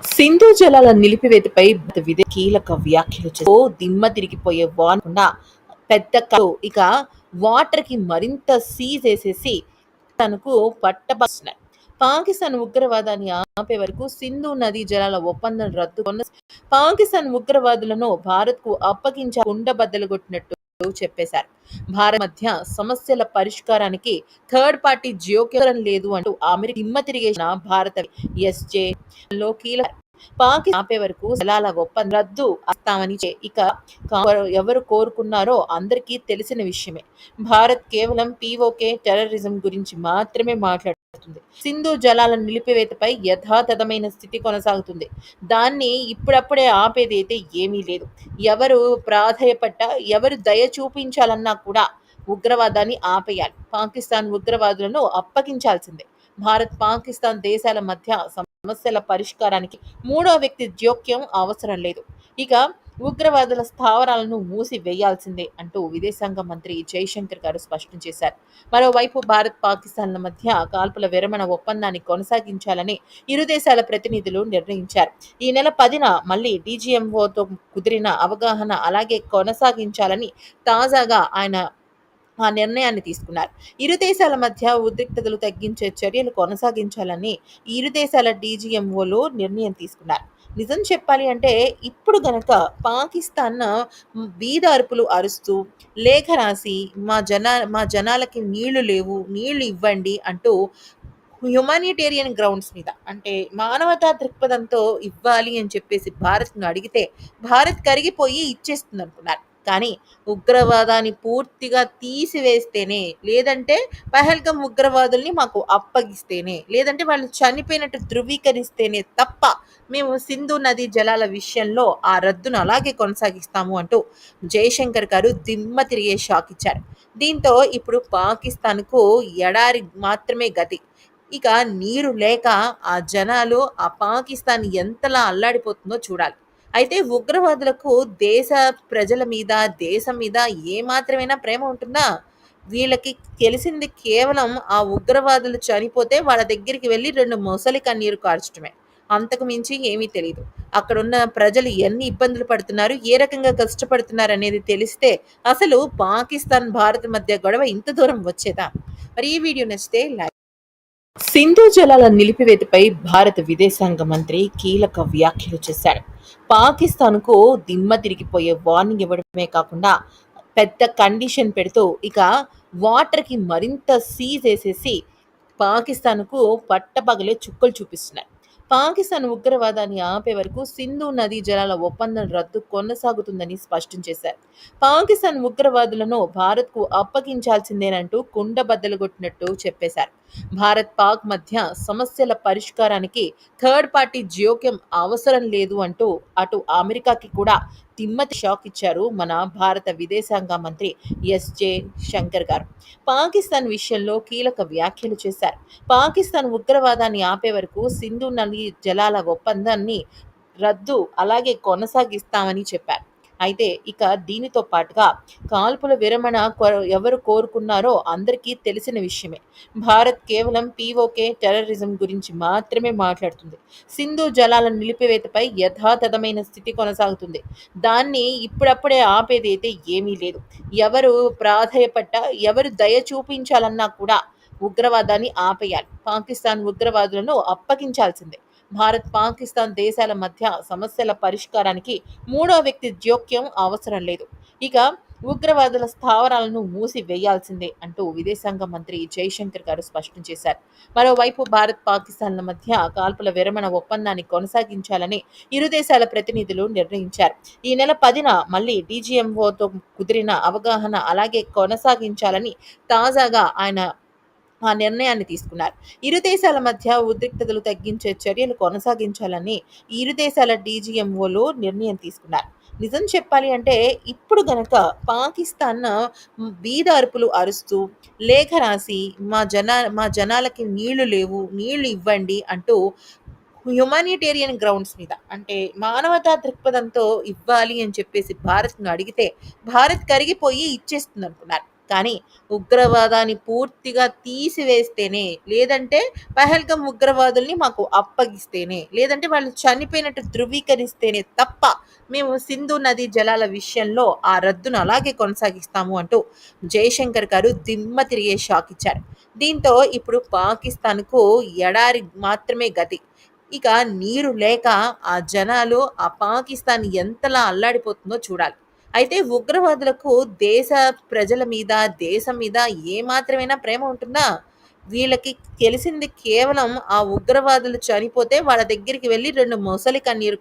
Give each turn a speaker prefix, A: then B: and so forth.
A: సింధు జలాల నిలిపివేతపై విదే కీలక వ్యాఖ్యలు చేస్తూ దిమ్మ తిరిగిపోయే వానకుండా పెద్ద ఇక వాటర్కి మరింత సీజ్ వేసేసి తనకు పట్టబస్తున్నాయి పాకిస్తాన్ ఉగ్రవాదాన్ని ఆపే వరకు సింధు నదీ జలాల ఒప్పందం రద్దు పాకిస్తాన్ ఉగ్రవాదులను భారత్కు అప్పగించ ఉండబద్దలు కొట్టినట్టు చెప్పేశారు. భారత్ మధ్య సమస్యల పరిష్కారానికి థర్డ్ పార్టీ జోక్యం లేదు అంటూ అమెరికా దిమ్మ తిరిగేసిన భారత ఎస్జే లో కీలక పాకిస్తాన్ ఆపే వరకు జలాల ఒప్పందం రద్దు అస్తామని ఇక ఎవరు కోరుకున్నారో అందరికీ తెలిసిన విషయమే. భారత్ కేవలం పీఓకే టెర్రరిజం గురించి మాత్రమే మాట్లాడుతుంది. సింధు జలాల నిలిపివేతపై యథాతథమైన స్థితి కొనసాగుతుంది. దాన్ని ఇప్పుడప్పుడే ఆపేదైతే ఏమీ లేదు. ఎవరు ప్రాధాయపట్ట ఎవరు దయ చూపించాలన్నా కూడా ఉగ్రవాదాన్ని ఆపేయాలి. పాకిస్తాన్ ఉగ్రవాదులను అప్పగించాల్సిందే. భారత్ పాకిస్తాన్ దేశాల మధ్య సమస్యల పరిష్కారానికి మూడో వ్యక్తి జోక్యం అవసరం లేదు. ఇక ఉగ్రవాదుల స్థావరాలను మూసి వేయాల్సిందే అంటూ విదేశాంగ మంత్రి జైశంకర్ గారు స్పష్టం చేశారు. మరోవైపు భారత్ పాకిస్తాన్ల మధ్య కాల్పుల విరమణ ఒప్పందాన్ని కొనసాగించాలని ఇరు దేశాల ప్రతినిధులు నిర్ణయించారు. ఈ నెల పదిన మళ్ళీ డీజీఎంఓతో కుదిరిన అవగాహన అలాగే కొనసాగించాలని తాజాగా ఆయన ఆ నిర్ణయాన్ని తీసుకున్నారు. ఇరు దేశాల మధ్య ఉద్రిక్తతలు తగ్గించే చర్యలు కొనసాగించాలని ఇరు దేశాల డీజీఎంఓలు నిర్ణయం తీసుకున్నారు. నిజం చెప్పాలి అంటే ఇప్పుడు గనక పాకిస్తాన్ బీద అరుపులు అరుస్తూ లేఖ రాసి మా జనా మా జనాలకి నీళ్ళు లేవు నీళ్ళు ఇవ్వండి అంటూ హ్యుమానిటేరియన్ గ్రౌండ్స్ మీద అంటే మానవతా దృక్పథంతో ఇవ్వాలి అని చెప్పేసి భారత్ను అడిగితే భారత్ కరిగిపోయి ఇచ్చేస్తుంది అనుకున్నారు కానీ ఉగ్రవాదాన్ని పూర్తిగా తీసివేస్తేనే లేదంటే పహల్గం ఉగ్రవాదుల్ని మాకు అప్పగిస్తేనే లేదంటే వాళ్ళు చనిపోయినట్టు ధృవీకరిస్తేనే తప్ప మేము సింధు నదీ జలాల విషయంలో ఆ రద్దును అలాగే కొనసాగిస్తాము అంటూ జయశంకర్ గారు దిమ్మ తిరిగే షాక్ ఇచ్చారు. దీంతో ఇప్పుడు పాకిస్తాన్కు ఎడారి మాత్రమే గతి. ఇక నీరు లేక ఆ జనాలు ఆ పాకిస్తాన్ ఎంతలా అల్లాడిపోతుందో చూడాలి. అయితే ఉగ్రవాదులకు దేశ ప్రజల మీద దేశం మీద ఏ ప్రేమ ఉంటుందా? వీళ్ళకి తెలిసింది కేవలం ఆ ఉగ్రవాదులు చనిపోతే వాళ్ళ దగ్గరికి వెళ్ళి రెండు మొసలి కన్నీరు కార్చడమే. అంతకు మించి ఏమీ తెలియదు అక్కడున్న ప్రజలు ఎన్ని ఇబ్బందులు పడుతున్నారు ఏ రకంగా కష్టపడుతున్నారు అనేది తెలిస్తే అసలు పాకిస్తాన్ భారత్ మధ్య గొడవ ఇంత దూరం వచ్చేదా? మరి ఈ వీడియో నచ్చితే లైక్ సింధు జలాల నిలిపివేతపై భారత విదేశాంగ మంత్రి కీలక వ్యాఖ్యలు చేశారు. పాకిస్తాన్కు దిమ్మ తిరిగిపోయే వార్నింగ్ ఇవ్వడమే కాకుండా పెద్ద కండిషన్ పెడుతూ ఇక వాటర్కి మరింత సీజ్ వేసేసి పాకిస్తాన్కు పట్టపగలే చుక్కలు చూపిస్తున్నారు పాకిస్తాన్ ఉగ్రవాదాన్ని ఆపే వరకు సింధు నదీ జలాల ఒప్పందం రద్దు కొనసాగుతుందని స్పష్టం చేశారు. పాకిస్తాన్ ఉగ్రవాదులను భారత్కు అప్పగించాల్సిందేనంటూ కుండబద్దలు కొట్టినట్టు చెప్పేశారు. భారత్ పాక్ మధ్య సమస్యల పరిష్కారానికి థర్డ్ పార్టీ జోక్యం అవసరం లేదు అంటూ అటు అమెరికాకి కూడా తిమ్మతి షాక్ ఇచ్చారు మన భారత విదేశాంగ మంత్రి ఎస్జే శంకర్ గారు. పాకిస్తాన్ విషయంలో కీలక వ్యాఖ్యలు చేశారు. పాకిస్తాన్ ఉగ్రవాదాన్ని ఆపే వరకు సింధు నది జలాల ఒప్పందాన్ని రద్దు అలాగే కొనసాగిస్తామని చెప్పారు. అయితే ఇక దీనితో పాటుగా కాల్పుల విరమణ ఎవరు కోరుకున్నారో అందరికీ తెలిసిన విషయమే. భారత్ కేవలం పీఓకే టెర్రరిజం గురించి మాత్రమే మాట్లాడుతుంది. సింధు జలాల నిలిపివేతపై యథాతథమైన స్థితి కొనసాగుతుంది. దాన్ని ఇప్పుడప్పుడే ఆపేదైతే ఏమీ లేదు. ఎవరు ప్రాధాయపట్ట ఎవరు దయ చూపించాలన్నా కూడా ఉగ్రవాదాన్ని ఆపేయాలి. పాకిస్తాన్ ఉగ్రవాదులను అప్పగించాల్సిందే. భారత్ పాకిస్తాన్ దేశాల మధ్య సమస్యల పరిష్కారానికి మూడో వ్యక్తి జోక్యం అవసరం లేదు. ఇక ఉగ్రవాదుల స్థావరాలను మూసివేయాల్సిందే అంటూ విదేశాంగ మంత్రి జైశంకర్ గారు స్పష్టం చేశారు. మరోవైపు భారత్ పాకిస్తాన్ల మధ్య కాల్పుల విరమణ ఒప్పందాన్ని కొనసాగించాలని ఇరు దేశాల ప్రతినిధులు నిర్ణయించారు. ఈ నెల పదిన మళ్ళీ డీజీఎంఓతో కుదిరిన అవగాహన అలాగే కొనసాగించాలని తాజాగా ఆయన ఆ నిర్ణయాన్ని తీసుకున్నారు. ఇరు దేశాల మధ్య ఉద్రిక్తతలు తగ్గించే చర్యలు కొనసాగించాలని ఇరు దేశాల డీజీఎంఓలు నిర్ణయం తీసుకున్నారు. నిజం చెప్పాలి అంటే ఇప్పుడు గనక పాకిస్తాన్ బీద అరుపులు అరుస్తూ లేఖ రాసి మా జన మా జనాలకి నీళ్ళు లేవు నీళ్ళు ఇవ్వండి అంటూ హ్యుమానిటేరియన్ గ్రౌండ్స్ మీద అంటే మానవతా దృక్పథంతో ఇవ్వాలి అని చెప్పేసి భారత్ను అడిగితే భారత్ కరిగిపోయి ఇచ్చేస్తుంది అనుకున్నారు కానీ ఉగ్రవాదాన్ని పూర్తిగా తీసివేస్తేనే లేదంటే పహల్గం ఉగ్రవాదుల్ని మాకు అప్పగిస్తేనే లేదంటే వాళ్ళు చనిపోయినట్టు ధృవీకరిస్తేనే తప్ప మేము సింధు నదీ జలాల విషయంలో ఆ రద్దును అలాగే కొనసాగిస్తాము అంటూ జయశంకర్ గారు దిమ్మ తిరిగే షాక్ ఇచ్చారు. దీంతో ఇప్పుడు పాకిస్తాన్కు ఎడారి మాత్రమే గతి. ఇక నీరు లేక ఆ జనాలు ఆ పాకిస్తాన్ ఎంతలా అల్లాడిపోతుందో చూడాలి. అయితే ఉగ్రవాదులకు దేశ ప్రజల మీద దేశం మీద ఏ ప్రేమ ఉంటుందా? వీళ్ళకి తెలిసింది కేవలం ఆ ఉగ్రవాదులు చనిపోతే వాళ్ళ దగ్గరికి వెళ్ళి రెండు మొసలి కన్నీరు